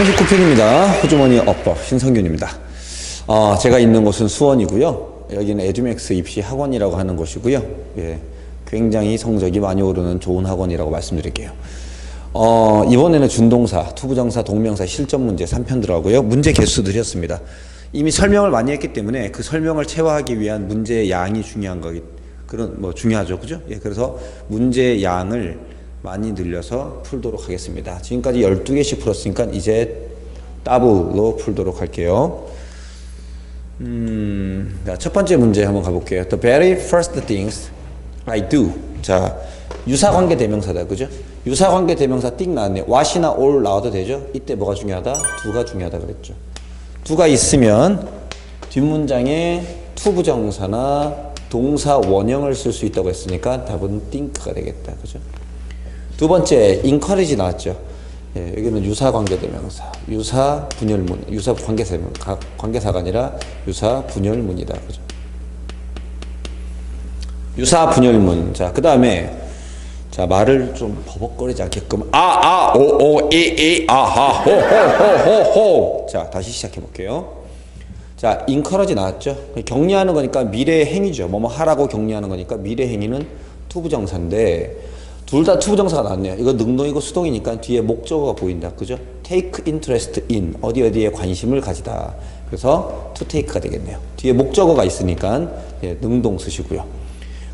39편입니다. 호주머니 어법 신성균입니다. 어, 제가 있는 곳은 수원이고요. 여기는 에듀맥스 입시 학원이라고 하는 곳이고요. 예, 굉장히 성적이 많이 오르는 좋은 학원이라고 말씀드릴게요. 어, 이번에는 준동사, 투부정사, 동명사 실전 문제 3편 들어가고요. 문제 개수 드렸습니다. 이미 설명을 많이 했기 때문에 그 설명을 채워하기 위한 문제의 양이 중요한 거기 그런 뭐 중요하죠. 그죠? 예, 그래서 문제의 양을 많이 늘려서 풀도록 하겠습니다. 지금까지 12개씩 풀었으니까 이제 더블로 풀도록 할게요. 음, 자, 첫 번째 문제 한번 가볼게요. The very first things I do. 자, 유사관계 대명사다. 그죠? 유사관계 대명사 띡 나왔네요. what이나 all 나와도 되죠? 이때 뭐가 중요하다? 두가 중요하다 그랬죠. 두가 있으면 뒷문장에 투부정사나 동사 원형을 쓸 수 있다고 했으니까 답은 think가 되겠다. 그죠? 두 번째, encourage 나왔죠. 예, 여기는 유사 관계대명사, 유사 분열문, 유사 관계사, 관계사가 아니라 유사 분열문이다. 그죠? 유사 분열문. 자, 그 다음에, 자, 말을 좀 버벅거리지 않게끔, 아, 아, 오, 오, 이, 이, 아하, 호, 호, 호, 호, 호. 자, 다시 시작해 볼게요. 자, encourage 나왔죠? 격려하는 거니까 미래의 행위죠. 뭐뭐 하라고 격려하는 거니까 미래 행위는 투부정사인데, 둘 다 투부정사가 나왔네요. 이거 능동이고 수동이니까 뒤에 목적어가 보인다. 그죠? take interest in. 어디 어디에 관심을 가지다. 그래서 to take가 되겠네요. 뒤에 목적어가 있으니까 예, 능동 쓰시고요.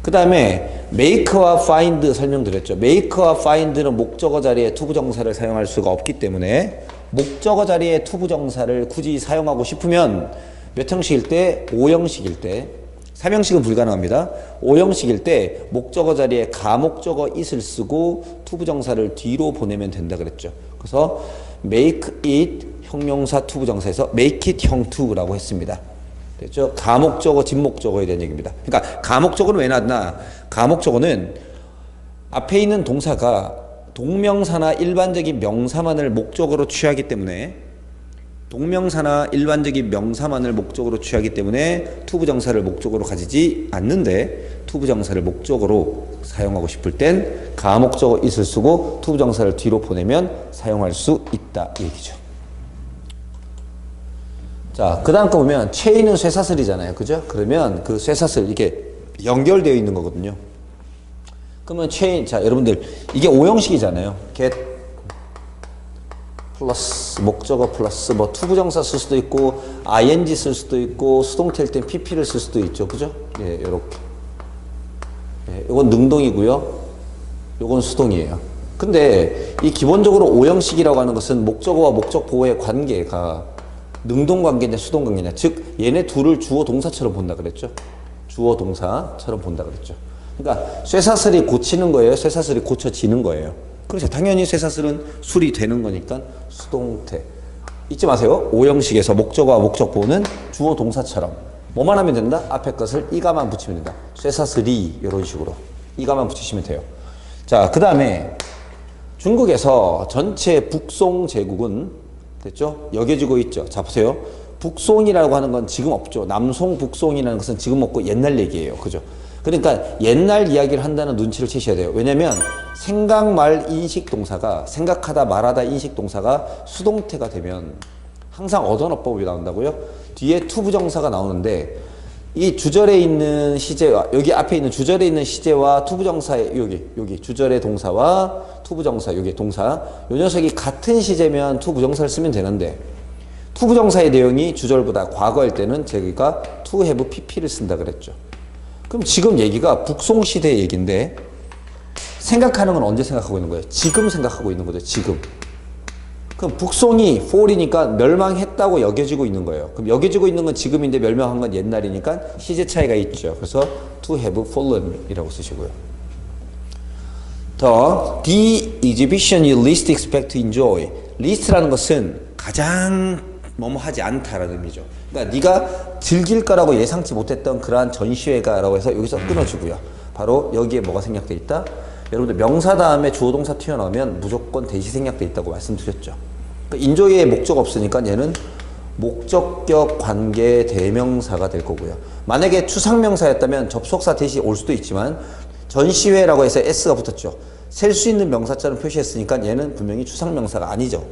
그 다음에 make와 find 설명드렸죠. make와 find는 목적어 자리에 투부정사를 사용할 수가 없기 때문에 목적어 자리에 투부정사를 굳이 사용하고 싶으면 몇 형식일 때? 5형식일 때 3형식은 불가능합니다. 5형식일 때 목적어 자리에 가목적어 it을 쓰고 투부정사를 뒤로 보내면 된다 그랬죠. 그래서 make it 형용사 투부정사에서 make it 형투라고 했습니다. 됐죠? 가목적어, 진목적어에 대한 얘기입니다. 그러니까 가목적어는 왜 나왔나? 가목적어는 앞에 있는 동사가 동명사나 일반적인 명사만을 목적으로 취하기 때문에 동명사나 일반적인 명사만을 목적으로 취하기 때문에 투부정사를 목적으로 가지지 않는데 투부정사를 목적으로 사용하고 싶을 땐 가목적어 있을 쓰고 투부정사를 뒤로 보내면 사용할 수 있다 이 얘기죠. 자, 그 다음 거 보면 체인은 쇠사슬이잖아요. 그죠? 그러면 그 쇠사슬 이게 연결되어 있는 거거든요. 그러면 체인 자, 여러분들 이게 오형식이잖아요. get 플러스 목적어 플러스 뭐 투부정사 쓸 수도 있고 ing 쓸 수도 있고 수동태일 땐 pp를 쓸 수도 있죠. 그죠? 예, 요렇게. 예, 이건 능동이고요. 요건 수동이에요. 근데 이 기본적으로 오형식이라고 하는 것은 목적어와 목적 보호의 관계가 능동 관계냐 수동 관계냐 즉 얘네 둘을 주어 동사처럼 본다 그랬죠. 주어 동사처럼 본다 그랬죠. 그러니까 쇠사슬이 고치는 거예요. 쇠사슬이 고쳐지는 거예요. 그렇죠. 당연히 쇠사슬은 술이 되는 거니까 수동태. 잊지 마세요. 오형식에서 목적어와 목적보호는 주어 동사처럼 뭐만 하면 된다? 앞에 것을 이가만 붙이면 된다. 쇠사슬이 이런 식으로 이가만 붙이시면 돼요. 자, 그 다음에 중국에서 전체 북송 제국은 됐죠? 여겨지고 있죠. 자, 보세요. 북송이라고 하는 건 지금 없죠. 남송, 북송이라는 것은 지금 없고 옛날 얘기예요. 그죠? 그러니까 옛날 이야기를 한다는 눈치를 채셔야 돼요. 왜냐면 생각 말 인식 동사가 생각하다 말하다 인식 동사가 수동태가 되면 항상 어전어법이 나온다고요. 뒤에 투부정사가 나오는데 이 주절에 있는 시제와 여기 앞에 있는 주절에 있는 시제와 투부정사의 여기 여기 주절의 동사와 투부정사 여기 동사 요 녀석이 같은 시제면 투부정사를 쓰면 되는데 투부정사의 내용이 주절보다 과거일 때는 저희가 to have pp를 쓴다 그랬죠. 그럼 지금 얘기가 북송 시대 얘기인데 생각하는 건 언제 생각하고 있는 거예요? 지금 생각하고 있는 거죠. 지금. 그럼 북송이 fall이니까 멸망했다고 여겨지고 있는 거예요. 그럼 여겨지고 있는 건 지금인데 멸망한 건 옛날이니까 시제 차이가 있죠. 그래서 to have fallen이라고 쓰시고요. 더 the exhibition you least expect to enjoy. least라는 것은 가장 뭐뭐 하지 않다라는 의미죠. 그러니까 네가 즐길 거라고 예상치 못했던 그러한 전시회가라고 해서 여기서 끊어주고요. 바로 여기에 뭐가 생략돼 있다? 여러분들 명사 다음에 주어 동사 튀어나오면 무조건 대시 생략돼 있다고 말씀드렸죠. 그러니까 인조의 목적 없으니까 얘는 목적격 관계 대명사가 될 거고요. 만약에 추상명사였다면 접속사 대시 올 수도 있지만 전시회라고 해서 s가 붙었죠. 셀 수 있는 명사처럼 표시했으니까 얘는 분명히 추상명사가 아니죠.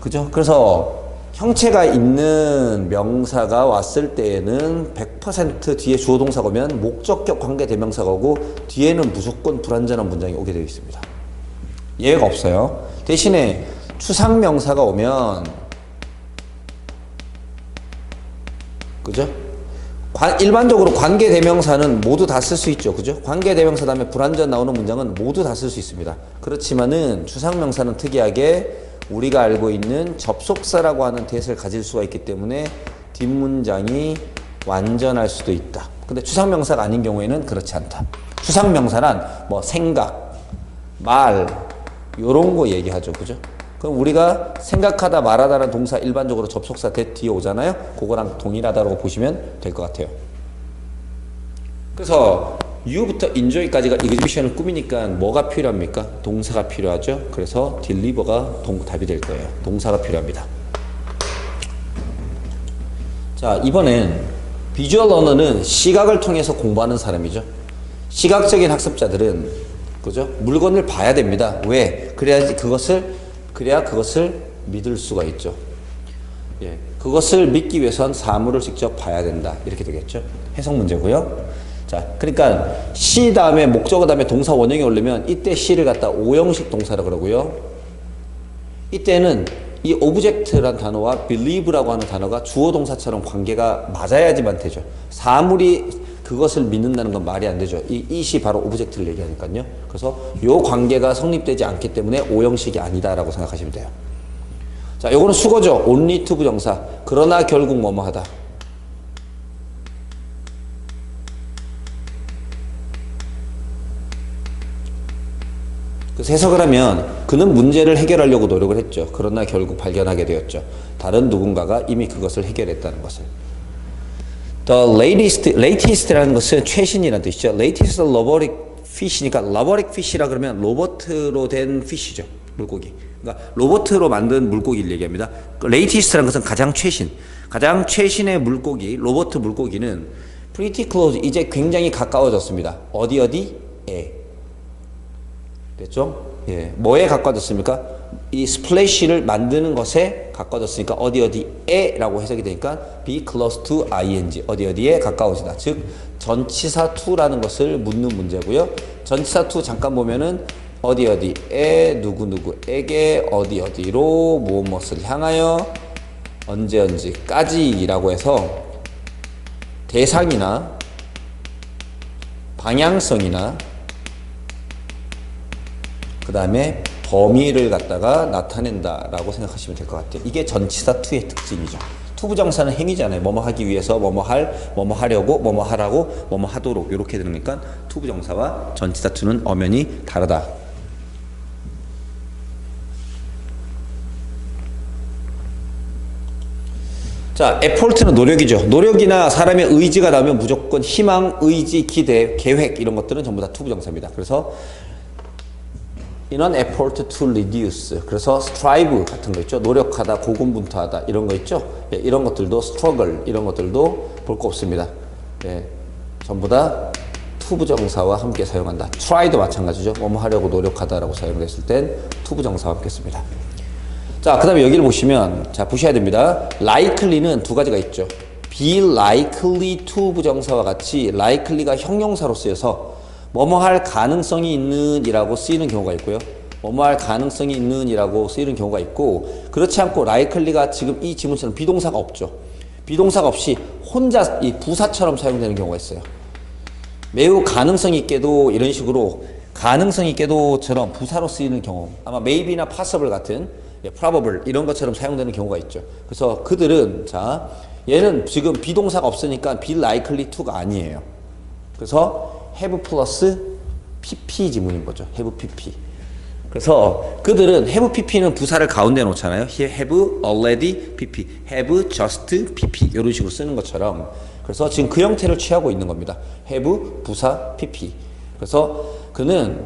그죠? 그래서 형체가 있는 명사가 왔을 때에는 100% 뒤에 주어 동사가 오면 목적격 관계 대명사가 오고 뒤에는 무조건 불완전한 문장이 오게 되어 있습니다. 예외가 없어요. 대신에 추상 명사가 오면 그죠? 관- 일반적으로 관계 대명사는 모두 다 쓸 수 있죠. 그죠? 관계 대명사 다음에 불완전 나오는 문장은 모두 다 쓸 수 있습니다. 그렇지만은 추상 명사는 특이하게 우리가 알고 있는 접속사라고 하는 대를 가질 수가 있기 때문에 뒷문장이 완전할 수도 있다. 근데 추상 명사가 아닌 경우에는 그렇지 않다. 추상 명사란 뭐 생각, 말 요런 거 얘기하죠. 그죠? 그럼 우리가 생각하다 말하다는 동사 일반적으로 접속사 that 뒤에 오잖아요. 그거랑 동일하다고 보시면 될 것 같아요. 그래서 you부터 enjoy까지가 exhibition을 꾸미니까 뭐가 필요합니까? 동사가 필요하죠. 그래서 동, 답이 될 거예요. 동사가 필요합니다. 자, 이번엔 비주얼 러너는 시각을 통해서 공부하는 사람이죠. 시각적인 학습자들은 그죠? 물건을 봐야 됩니다. 왜? 그래야지 그것을 그래야 그것을 믿을 수가 있죠. 예. 그것을 믿기 위해선 사물을 직접 봐야 된다. 이렇게 되겠죠. 해석 문제고요. 자, 그러니까 시 다음에 목적어 다음에 동사 원형이 오려면 이때 시를 갖다 오형식 동사라 그러고요. 이때는 이 오브젝트란 단어와 believe라고 하는 단어가 주어 동사처럼 관계가 맞아야지만 되죠. 사물이 그것을 믿는다는 건 말이 안 되죠. 이 이시 바로 오브젝트를 얘기하니까요. 그래서 요 관계가 성립되지 않기 때문에 오형식이 아니다라고 생각하시면 돼요. 자, 요거는 수거죠. only to 부정사. 그러나 결국 뭐뭐 하다. 그래서 해석을 하면 그는 문제를 해결하려고 노력을 했죠. 그러나 결국 발견하게 되었죠. 다른 누군가가 이미 그것을 해결했다는 것을. The latest, latest라는 것은 최신이라는 뜻이죠. latest robotic fish니까 robotic fish라 그러면 로버트로 된 fish죠. 물고기. 그러니까 로버트로 만든 물고기를 얘기합니다. 그 latest라는 것은 가장 최신. 가장 최신의 물고기, 로버트 물고기는 pretty close, 이제 굉장히 가까워졌습니다. 어디 어디 에. 됐죠? 예. 뭐에 가까워졌습니까? 이 스플래시를 만드는 것에 가까워졌으니까 어디 어디에라고 해석이 되니까 be close to ing 어디 어디에 가까워지다. 즉 전치사 to라는 것을 묻는 문제고요. 전치사 to 잠깐 보면은 어디 어디에 누구 누구에게 어디 어디로 무엇 무엇을 향하여 언제 언제까지라고 해서 대상이나 방향성이나 그 다음에 범위를 갖다가 나타낸다라고 생각하시면 될 것 같아요. 이게 전치사 투의 특징이죠. 투부정사는 행위잖아요. 뭐뭐 하기 위해서, 뭐뭐 할, 뭐뭐 하려고, 뭐뭐 하라고, 뭐뭐 하도록 이렇게 되니까 투부정사와 전치사 투는 엄연히 다르다. 자, 에포트는 노력이죠. 노력이나 사람의 의지가 나오면 무조건 희망, 의지, 기대, 계획 이런 것들은 전부 다 투부정사입니다. 그래서 in an effort to reduce. 그래서 strive 같은 거 있죠. 노력하다, 고군분투하다 이런 거 있죠. 예, 이런 것들도 struggle 이런 것들도 볼 거 없습니다. 예, 전부 다 투부정사와 함께 사용한다. try도 마찬가지죠. 뭐뭐 하려고 노력하다라고 사용됐을 땐 투부정사와 함께 씁니다. 자, 그 다음에 여기를 보시면, 자, 보셔야 됩니다. likely는 두 가지가 있죠. be likely to 부정사와 같이 likely가 형용사로 쓰여서 뭐뭐 할 가능성이 있는 이라고 쓰이는 경우가 있고요. 뭐뭐 할 가능성이 있는 이라고 쓰이는 경우가 있고, 그렇지 않고 likely가 지금 이 지문처럼 비동사가 없죠. 비동사가 없이 혼자 이 부사처럼 사용되는 경우가 있어요. 매우 가능성 있게도 이런 식으로 가능성 있게도처럼 부사로 쓰이는 경우 아마 maybe나 possible 같은 예, probable 이런 것처럼 사용되는 경우가 있죠. 그래서 그들은 자 얘는 지금 비동사가 없으니까 be likely to가 아니에요. 그래서 have 플러스 pp 지문인 거죠. have pp. 그래서 그들은 have pp는 부사를 가운데 놓잖아요. Have already pp, have just pp 이런 식으로 쓰는 것처럼 그래서 지금 그 형태를 취하고 있는 겁니다. have 부사 pp. 그래서 그는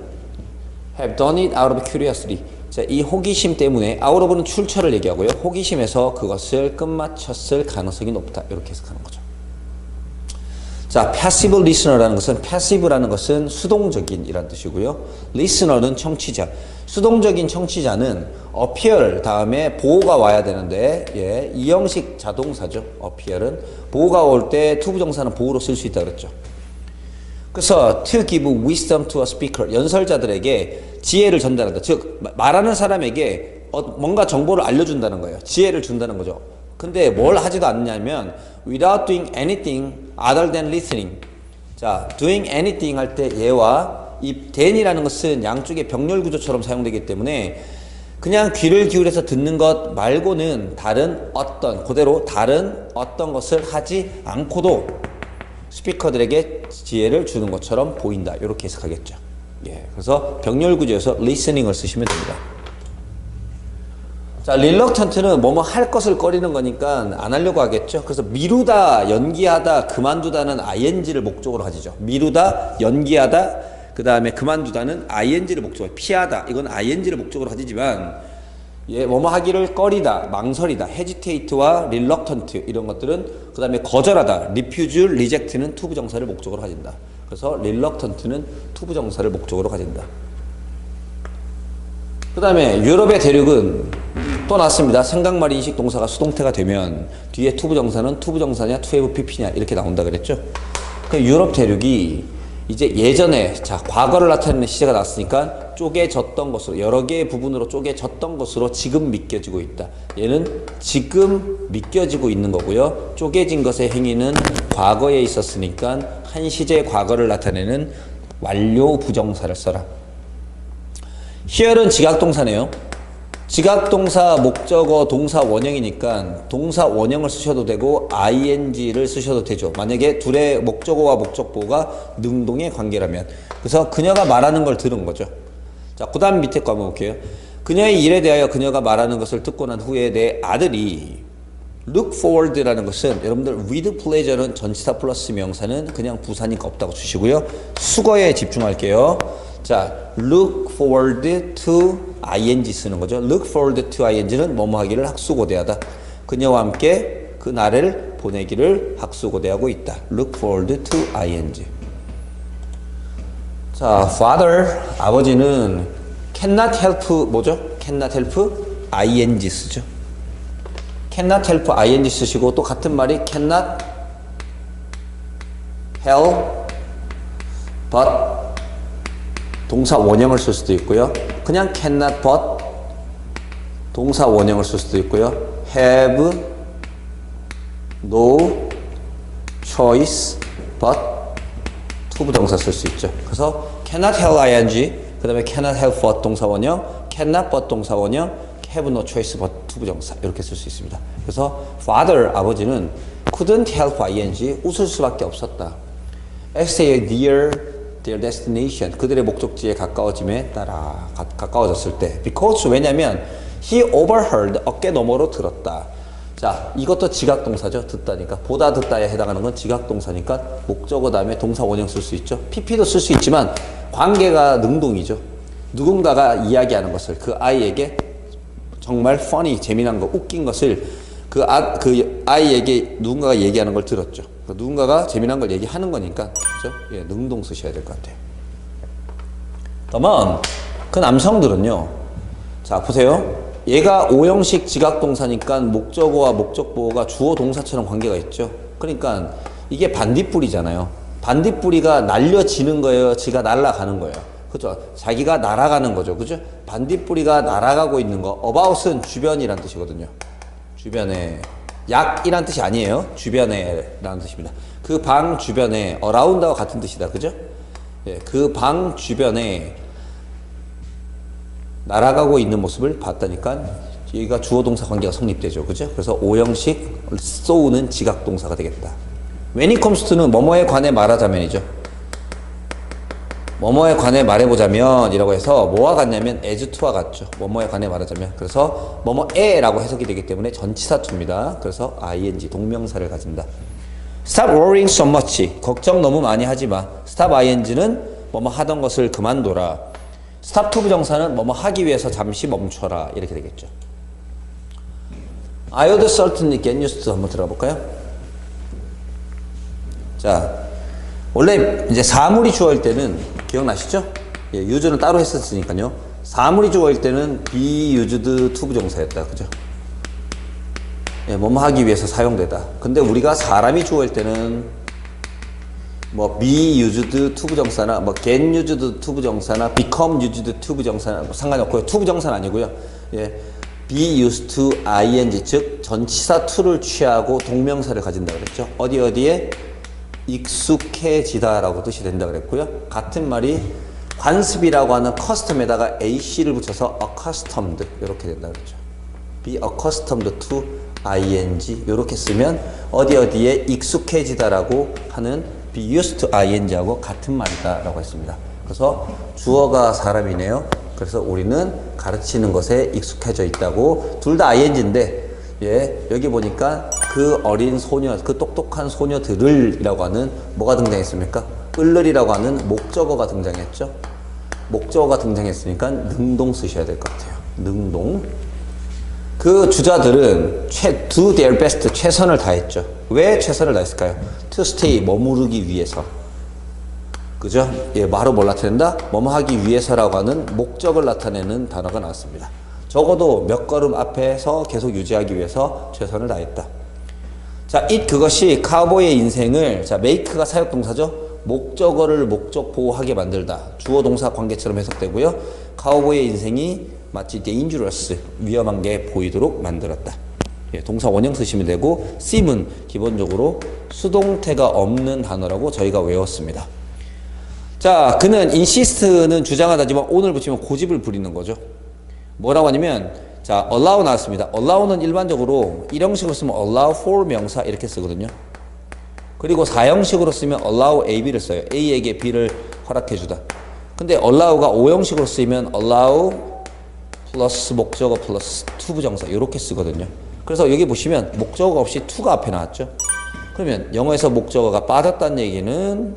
have done it out of curiosity. 자, 이 호기심 때문에 out of는 출처를 얘기하고요. 호기심에서 그것을 끝마쳤을 가능성이 높다. 이렇게 해석하는 거죠. 자, passive listener라는 것은 passive라는 것은 수동적인 이란 뜻이고요. listener는 청취자. 수동적인 청취자는 appear 다음에 보호가 와야 되는데 예, 이 형식 자동사죠. appear은 보호가 올 때 투부정사는 보호로 쓸 수 있다 그랬죠. 그래서 to give wisdom to a speaker 연설자들에게 지혜를 전달한다. 즉 말하는 사람에게 어, 뭔가 정보를 알려준다는 거예요. 지혜를 준다는 거죠. 근데 뭘 하지도 않냐면 without doing anything other than listening. 자, doing anything 할 때 얘와 이 then이라는 것은 양쪽의 병렬 구조처럼 사용되기 때문에 그냥 귀를 기울여서 듣는 것 말고는 다른 어떤 그대로 다른 어떤 것을 하지 않고도 스피커들에게 지혜를 주는 것처럼 보인다. 이렇게 해석하겠죠. 예. 그래서 병렬 구조에서 listening을 쓰시면 됩니다. 자, reluctant는 뭐뭐 할 것을 꺼리는 거니까 안 하려고 하겠죠. 그래서 미루다, 연기하다, 그만두다는 ing를 목적으로 가지죠. 미루다, 연기하다, 그 다음에 그만두다는 ing를 목적으로 피하다. 이건 ing를 목적으로 가지지만 예, 뭐뭐 하기를 꺼리다, 망설이다, hesitate와 reluctant 이런 것들은 그 다음에 거절하다, refuse, reject는 투부 정사를 목적으로 가진다. 그래서 reluctant는 투부 정사를 목적으로 가진다. 그 다음에 유럽의 대륙은 또 났습니다. 생각말 인식 동사가 수동태가 되면 뒤에 투부정사는 투부정사냐 투에브피피냐 이렇게 나온다 그랬죠. 그 유럽 대륙이 이제 예전에 자 과거를 나타내는 시제가 났으니까 쪼개졌던 것으로 여러 개의 부분으로 쪼개졌던 것으로 지금 믿겨지고 있다. 얘는 지금 믿겨지고 있는 거고요. 쪼개진 것의 행위는 과거에 있었으니까 한 시제의 과거를 나타내는 완료 부정사를 써라. here는 지각동사네요. 지각 동사, 목적어, 동사 원형이니까 동사 원형을 쓰셔도 되고 ing를 쓰셔도 되죠. 만약에 둘의 목적어와 목적보가 능동의 관계라면. 그래서 그녀가 말하는 걸 들은 거죠. 자, 그 다음 밑에 거 한번 볼게요. 그녀의 일에 대하여 그녀가 말하는 것을 듣고 난 후에 내 아들이 look forward라는 것은 여러분들 with pleasure는 전치사 플러스 명사는 그냥 부사니까 없다고 주시고요. 수거에 집중할게요. 자, look forward to ing 쓰는 거죠. look forward to ing는 뭐뭐 하기를 학수고대하다. 그녀와 함께 그 날을 보내기를 학수고대하고 있다. look forward to ing. 자, father 아버지는 cannot help 뭐죠? cannot help ing 쓰죠. cannot help ing 쓰시고 또 같은 말이 cannot help but 동사 원형을 쓸 수도 있고요. 그냥 cannot but 동사 원형을 쓸 수도 있고요. have no choice but 투부정사 쓸 수 있죠. 그래서 cannot help ing 그 다음에 cannot help but 동사 원형 cannot but 동사 원형 have no choice but 투부정사 이렇게 쓸 수 있습니다. 그래서 father 아버지는 couldn't help ing 웃을 수밖에 없었다. as they near their destination 그들의 목적지에 가까워짐에 따라 가, 가까워졌을 때 because 왜냐면 he overheard 어깨 너머로 들었다. 자, 이것도 지각동사죠. 듣다니까. 보다 듣다에 해당하는 건 지각동사니까 목적어 다음에 동사 원형 쓸 수 있죠. PP도 쓸 수 있지만 관계가 능동이죠. 누군가가 이야기하는 것을 그 아이에게 정말 funny, 재미난 거, 웃긴 것을 그, 아, 그 아이에게 누군가가 얘기하는 걸 들었죠. 그 누군가가 재미난 걸 얘기하는 거니까, 그죠? 예, 능동 쓰셔야 될 것 같아요. 그러면 그 남성들은요, 자, 보세요. 얘가 오형식 지각동사니까 목적어와 목적보호가 주어 동사처럼 관계가 있죠. 그러니까 이게 반딧불이잖아요. 반딧불이가 날려지는 거예요. 지가 날아가는 거예요. 그죠? 자기가 날아가는 거죠. 그죠? 반딧불이가 날아가고 있는 거. about은 주변이란 뜻이거든요. 주변에. 약이란 뜻이 아니에요. 주변에 라는 뜻입니다. 그 방 주변에 around와 같은 뜻이다. 그죠? 예, 그 방 주변에 날아가고 있는 모습을 봤다니까 여기가 주어 동사 관계가 성립되죠. 그죠? 그래서 오형식 쏘는 지각 동사가 되겠다. to는 뭐뭐에 관해 말하자면이죠. 뭐뭐에 관해 말해보자면 이라고 해서 뭐와 같냐면 as to와 같죠. 뭐뭐에 관해 말하자면. 그래서 뭐뭐에라고 해석이 되기 때문에 전치사 to입니다. 그래서 ing 동명사를 가진다. stop worrying so much. 걱정 너무 많이 하지 마. stop ing는 뭐뭐 하던 것을 그만둬라. 스탑 투 부정사는 뭐뭐 하기 위해서 잠시 멈춰라 이렇게 되겠죠. I would certainly get used to 한번 들어볼까요? 자, 원래 이제 사물이 주어일 때는 기억나시죠? 예, 유즈는 따로 했었으니까요. 사물이 주어일 때는 be used to 부정사였다. 그죠? 예, 뭐뭐 하기 위해서 사용되다. 근데 우리가 사람이 주어일 때는 뭐 be used to 부정사나 뭐 get used to 부정사나 become used to 부정사나 뭐 상관없고요. to 부정사는 아니고요. 예. be used to ing 즉 전치사 to를 취하고 동명사를 가진다 그랬죠. 어디 어디에 익숙해지다라고 뜻이 된다 그랬고요. 같은 말이 관습이라고 하는 custom에다가 ac를 붙여서 accustomed 이렇게 된다 그랬죠. be accustomed to ing 이렇게 쓰면 어디 어디에 익숙해지다라고 하는 be used to ing하고 같은 말이다라고 했습니다. 그래서 주어가 사람이네요. 그래서 우리는 가르치는 것에 익숙해져 있다고 둘 다 ing인데 예, 여기 보니까 그 어린 소녀, 그 똑똑한 소녀들을이라고 하는 뭐가 등장했습니까? 을을이라고 하는 목적어가 등장했죠. 목적어가 등장했으니까 능동 쓰셔야 될 것 같아요. 능동. 그 주자들은 최, do their best, 최선을 다했죠. 왜 최선을 다했을까요? to stay, 머무르기 위해서. 그죠? 예, 바로 뭘 나타낸다? 뭐뭐 하기 위해서라고 하는 목적을 나타내는 단어가 나왔습니다. 적어도 몇 걸음 앞에서 계속 유지하기 위해서 최선을 다했다. 자, it 그것이 카우보이의 인생을 자, make가 사역 동사죠. 목적어를 목적 보호하게 만들다. 주어 동사 관계처럼 해석되고요. 카우보이의 인생이 마치 dangerous 위험한 게 보이도록 만들었다. 예, 동사 원형 쓰시면 되고 seem은 기본적으로 수동태가 없는 단어라고 저희가 외웠습니다. 자, 그는 insist는 주장하다지만 오늘 붙이면 고집을 부리는 거죠. 뭐라고 하냐면 자, allow 나왔습니다. allow는 일반적으로 일형식으로 쓰면 allow for 명사 이렇게 쓰거든요. 그리고 사형식으로 쓰면 allow A, B를 써요. A에게 B를 허락해 주다. 근데 allow가 오형식으로 쓰이면 allow 플러스 목적어 플러스 to 부정사 이렇게 쓰거든요. 그래서 여기 보시면 목적어 없이 to가 앞에 나왔죠. 그러면 영어에서 목적어가 빠졌다는 얘기는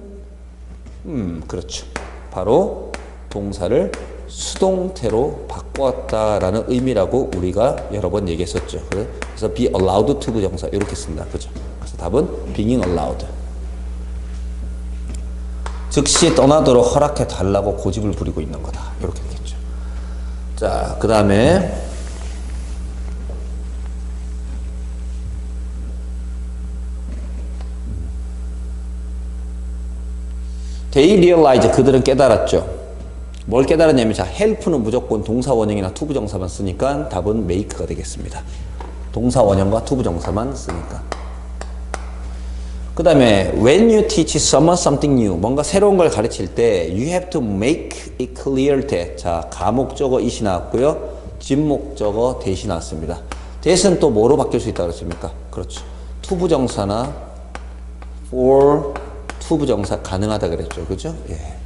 음, 그렇죠. 바로 동사를 수동태로 바꾸었다라는 의미라고 우리가 여러 번 얘기했었죠. 그래서 be allowed to 부정사 이렇게 쓴다. 그죠? 그래서 답은 being allowed. 즉시 떠나도록 허락해 달라고 고집을 부리고 있는 거다. 이렇게 되겠죠. 자, 그 다음에 They realize 그들은 깨달았죠. 뭘 깨달았냐면 자 help는 무조건 동사 원형이나 투부 정사만 쓰니까 답은 make가 되겠습니다. 동사 원형과 투부 정사만 쓰니까. 그 다음에 when you teach someone something new 뭔가 새로운 걸 가르칠 때 you have to make it clear that 자 가목적어 it이 나왔고요. 진목적어 that이 나왔습니다. that은 또 뭐로 바뀔 수 있다고 했습니까? 그렇죠. 투부 정사나 for 투부 정사 가능하다 그랬죠. 그죠? 예.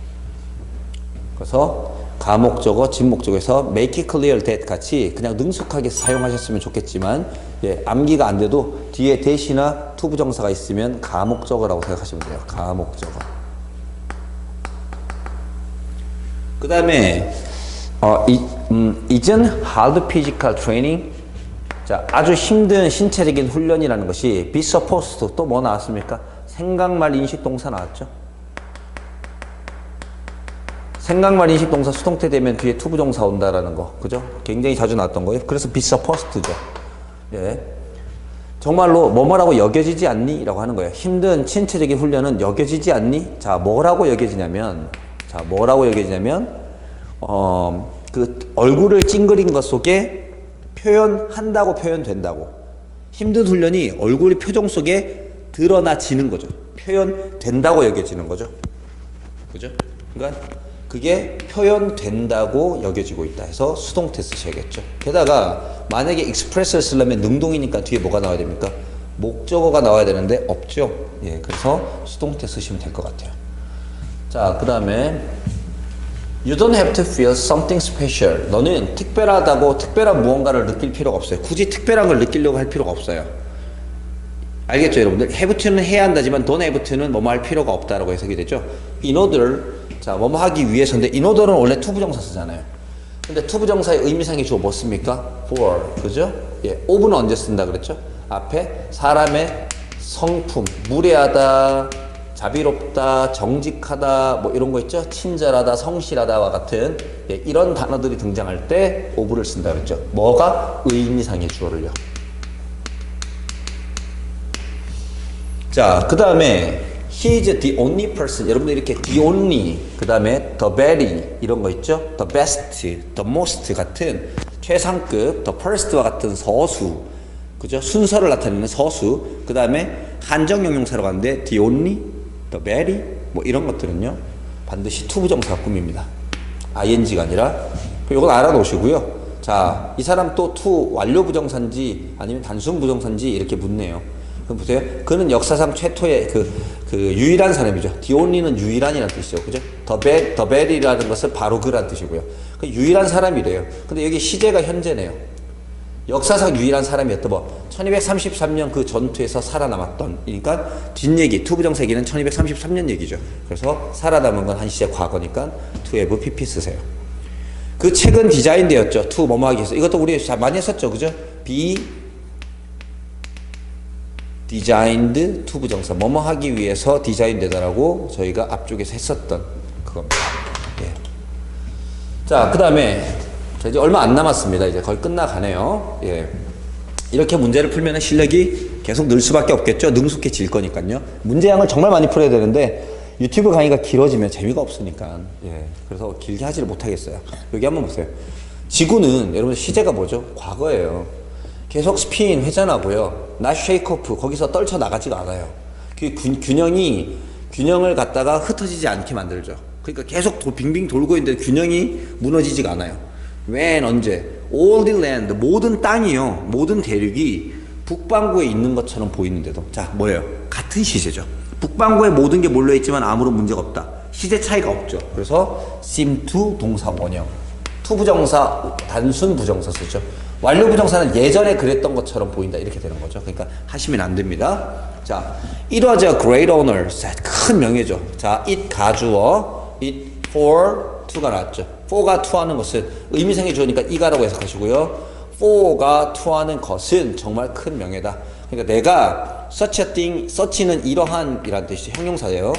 그래서 가목적어, 진목적어에서 make it clear that 같이 그냥 능숙하게 사용하셨으면 좋겠지만 예, 암기가 안 돼도 뒤에 대시나 투부 정사가 있으면 가목적어라고 생각하시면 돼요. 가목적어. 그 다음에 어, 이, 음, isn't hard physical training 자, 아주 힘든 신체적인 훈련이라는 것이 be supposed to 또뭐 나왔습니까? 생각말 인식 동사 나왔죠? 생각말 인식 동사 수동태 되면 뒤에 투부 정사 온다라는 거. 그죠? 굉장히 자주 나왔던 거예요. 그래서 supposed to죠. 예. 정말로 뭐뭐라고 여겨지지 않니? 라고 하는 거예요. 힘든 신체적인 훈련은 여겨지지 않니? 자, 뭐라고 여겨지냐면, 자, 뭐라고 여겨지냐면, 어, 그 얼굴을 찡그린 것 속에 표현한다고 표현된다고. 힘든 훈련이 얼굴 표정 속에 드러나지는 거죠. 표현된다고 여겨지는 거죠. 그죠? 그러니까 그게 표현된다고 여겨지고 있다 해서 수동태 쓰셔야겠죠. 게다가 만약에 express를 쓰려면 능동이니까 뒤에 뭐가 나와야 됩니까? 목적어가 나와야 되는데 없죠. 예, 그래서 수동태 쓰시면 될 것 같아요. 자, 그 다음에 You don't have to feel something special. 너는 특별하다고 특별한 무언가를 느낄 필요가 없어요. 굳이 특별한 걸 느끼려고 할 필요가 없어요. 알겠죠, 여러분들? have to는 해야 한다지만 don't have to는 뭐뭐 할 필요가 없다라고 해석이 되죠. in order, 자, 뭐뭐 하기 위해서인데 in order는 원래 투부정사 쓰잖아요. 근데 투부정사의 의미상의 주어 뭐 씁니까? for, 그죠? 예, of는 언제 쓴다 그랬죠? 앞에 사람의 성품, 무례하다, 자비롭다, 정직하다, 뭐 이런 거 있죠? 친절하다, 성실하다와 같은 예, 이런 단어들이 등장할 때 오브를 쓴다 그랬죠. 뭐가 의미상의 주어를요. 자, 그 다음에 he is the only person. 여러분들 이렇게 the only, 그 다음에 the very 이런 거 있죠? the best, the most 같은 최상급, the first와 같은 서수, 그죠? 순서를 나타내는 서수. 그 다음에 한정형용사로 가는데 the only, the very 뭐 이런 것들은요 반드시 투부정사 꾸밉니다. ing가 아니라 이건 알아놓으시고요. 자, 이 사람 또투 완료 부정사인지 아니면 단순 부정사인지 이렇게 묻네요. 그럼 보세요. 그는 역사상 최초의 그, 그 유일한 사람이죠. 디온리는 유일한이라는 뜻이죠. 그죠? 더벨, 더벨이라는 것은 바로 그란 뜻이고요. 그 유일한 사람이래요. 근데 여기 시제가 현재네요. 역사상 유일한 사람이었던 뭐 1233년 그 전투에서 살아남았던 그러니까 뒷얘기 투부정사 얘기는 1233년 얘기죠. 그래서 살아남은 건 한 시제 과거니까 have pp 쓰세요. 그 책은 디자인되었죠. to 뭐뭐 하기 위해서. 이것도 우리 많이 했었죠. 그죠? be designed to 부정사 뭐뭐 하기 위해서 디자인되다라고 저희가 앞쪽에서 했었던 그겁니다. 예. 자, 그 다음에 이제 얼마 안 남았습니다. 이제 거의 끝나가네요. 예. 이렇게 문제를 풀면 실력이 계속 늘 수밖에 없겠죠. 능숙해질 거니까요. 문제량을 정말 많이 풀어야 되는데 유튜브 강의가 길어지면 재미가 없으니까. 예. 그래서 길게 하지를 못하겠어요. 여기 한번 보세요. 지구는 여러분 시제가 뭐죠? 과거예요. 계속 스핀 회전하고요. 나 쉐이크오프 거기서 떨쳐 나가지가 않아요. 그 균, 균형이 균형을 갖다가 흩어지지 않게 만들죠. 그러니까 계속 도, 빙빙 돌고 있는데 균형이 무너지지가 않아요. when 언제 all the land 모든 땅이요. 모든 대륙이 북반구에 있는 것처럼 보이는데도 자 뭐예요? 같은 시제죠. 북반구에 모든 게 몰려 있지만 아무런 문제가 없다. 시제 차이가 없죠. 그래서 seem to 동사 원형 투 부정사 단순 부정사 쓰죠. 완료 부정사는 예전에 그랬던 것처럼 보인다 이렇게 되는 거죠. 그러니까 하시면 안 됩니다. 자, it was a great honor. 큰 명예죠. 자, it 가주어, it for to가 나왔죠. for가 to 하는 것은 의미상의 주어니까 이가라고 해석하시고요. for가 to 하는 것은 정말 큰 명예다. 그러니까 내가 such a thing, such는 이러한 이란 뜻이죠. 형용사예요.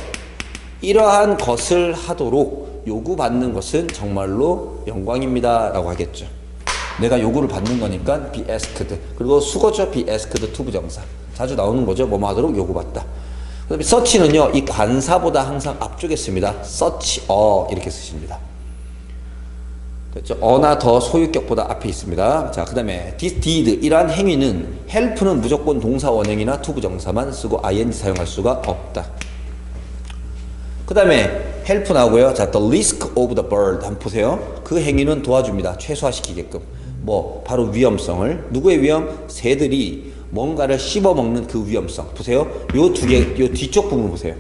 이러한 것을 하도록 요구받는 것은 정말로 영광입니다. 라고 하겠죠. 내가 요구를 받는 거니까 be asked. 그리고 수거죠. be asked to 부정사. 자주 나오는 거죠. 뭐뭐 하도록 요구받다. 그 다음에 서치는요. 이 관사보다 항상 앞쪽에 씁니다. 서치 어 이렇게 쓰십니다. 됐죠? 어나 더 소유격보다 앞에 있습니다. 자, 그 다음에 did 이러한 행위는 help는 무조건 동사 원형이나 to 부정사만 쓰고 ing 사용할 수가 없다. 그 다음에 help 나오고요. 자, the risk of the bird 한번 보세요. 그 행위는 도와줍니다. 최소화시키게끔. 뭐 바로 위험성을 누구의 위험? 새들이 뭔가를 씹어 먹는 그 위험성. 보세요. 요 두 개, 요 뒤쪽 부분 보세요.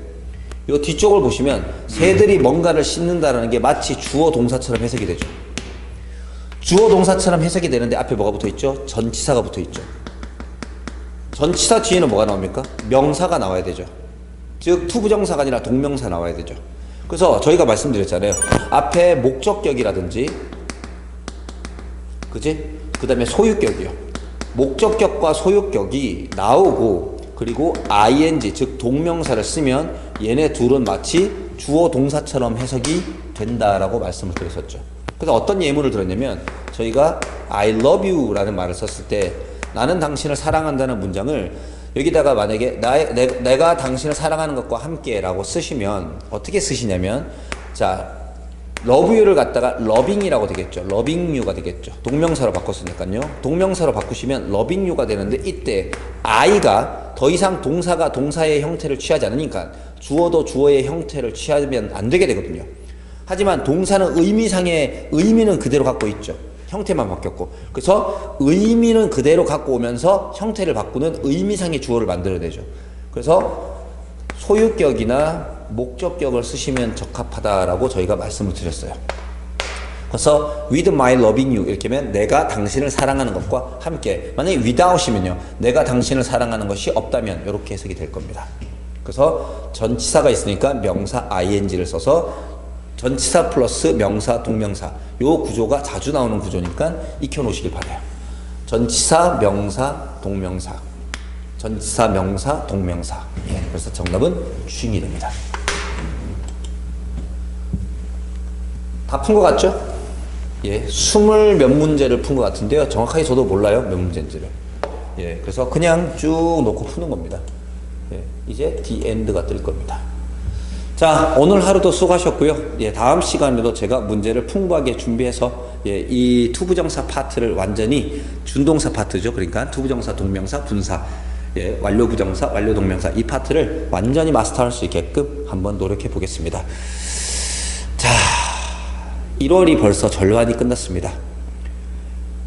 요 뒤쪽을 보시면 새들이 뭔가를 씹는다라는 게 마치 주어 동사처럼 해석이 되죠. 주어 동사처럼 해석이 되는데 앞에 뭐가 붙어 있죠? 전치사가 붙어 있죠. 전치사 뒤에는 뭐가 나옵니까? 명사가 나와야 되죠. 즉 투부정사가 아니라 동명사 나와야 되죠. 그래서 저희가 말씀드렸잖아요. 앞에 목적격이라든지 그지? 그 다음에 소유격이요. 목적격과 소유격이 나오고 그리고 ing 즉 동명사를 쓰면 얘네 둘은 마치 주어 동사처럼 해석이 된다라고 말씀을 드렸었죠. 그래서 어떤 예문을 들었냐면 저희가 I love you라는 말을 썼을 때 나는 당신을 사랑한다는 문장을 여기다가 만약에 나, 내, 내가 당신을 사랑하는 것과 함께라고 쓰시면 어떻게 쓰시냐면 자 you를 갖다가 loving이라고 되겠죠. you가 되겠죠. 동명사로 바꿨으니까요. 동명사로 바꾸시면 you가 되는데 이때 I가 더 이상 동사가 동사의 형태를 취하지 않으니까 주어도 주어의 형태를 취하면 안 되게 되거든요. 하지만 동사는 의미상의 의미는 그대로 갖고 있죠. 형태만 바뀌었고. 그래서 의미는 그대로 갖고 오면서 형태를 바꾸는 의미상의 주어를 만들어내죠. 그래서 소유격이나 목적격을 쓰시면 적합하다라고 저희가 말씀을 드렸어요. 그래서 with my loving you 이렇게 하면 내가 당신을 사랑하는 것과 함께 만약에 without이면요 내가 당신을 사랑하는 것이 없다면 이렇게 해석이 될 겁니다. 그래서 전치사가 있으니까 명사 ing를 써서 전치사 플러스 명사 동명사 요 구조가 자주 나오는 구조니까 익혀 놓으시길 바래요. 전치사 명사 동명사 전치사, 명사, 동명사. 예, 그래서 정답은 쥐이 됩니다. 다 푼 것 같죠? 예, 스물 몇 문제를 푼 것 같은데요. 정확하게 저도 몰라요, 몇 문제인지를. 예, 그래서 그냥 쭉 놓고 푸는 겁니다. 예, 이제 end가 뜰 겁니다. 자, 오늘 하루도 수고하셨고요. 예, 다음 시간에도 제가 문제를 풍부하게 준비해서 예, 이 투부정사 파트를 완전히 준동사 파트죠. 그러니까 투부정사, 동명사, 분사, 예, 완료부정사, 완료동명사 이 파트를 완전히 마스터할 수 있게끔 한번 노력해 보겠습니다. 자, 1월이 벌써 절반이 끝났습니다.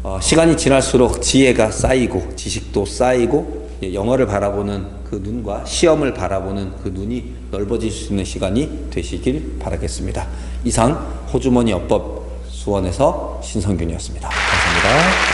어, 시간이 지날수록 지혜가 쌓이고 지식도 쌓이고 예, 영어를 바라보는 그 눈과 시험을 바라보는 그 눈이 넓어질 수 있는 시간이 되시길 바라겠습니다. 이상 호주머니 어법 수원에서 신성균이었습니다. 감사합니다.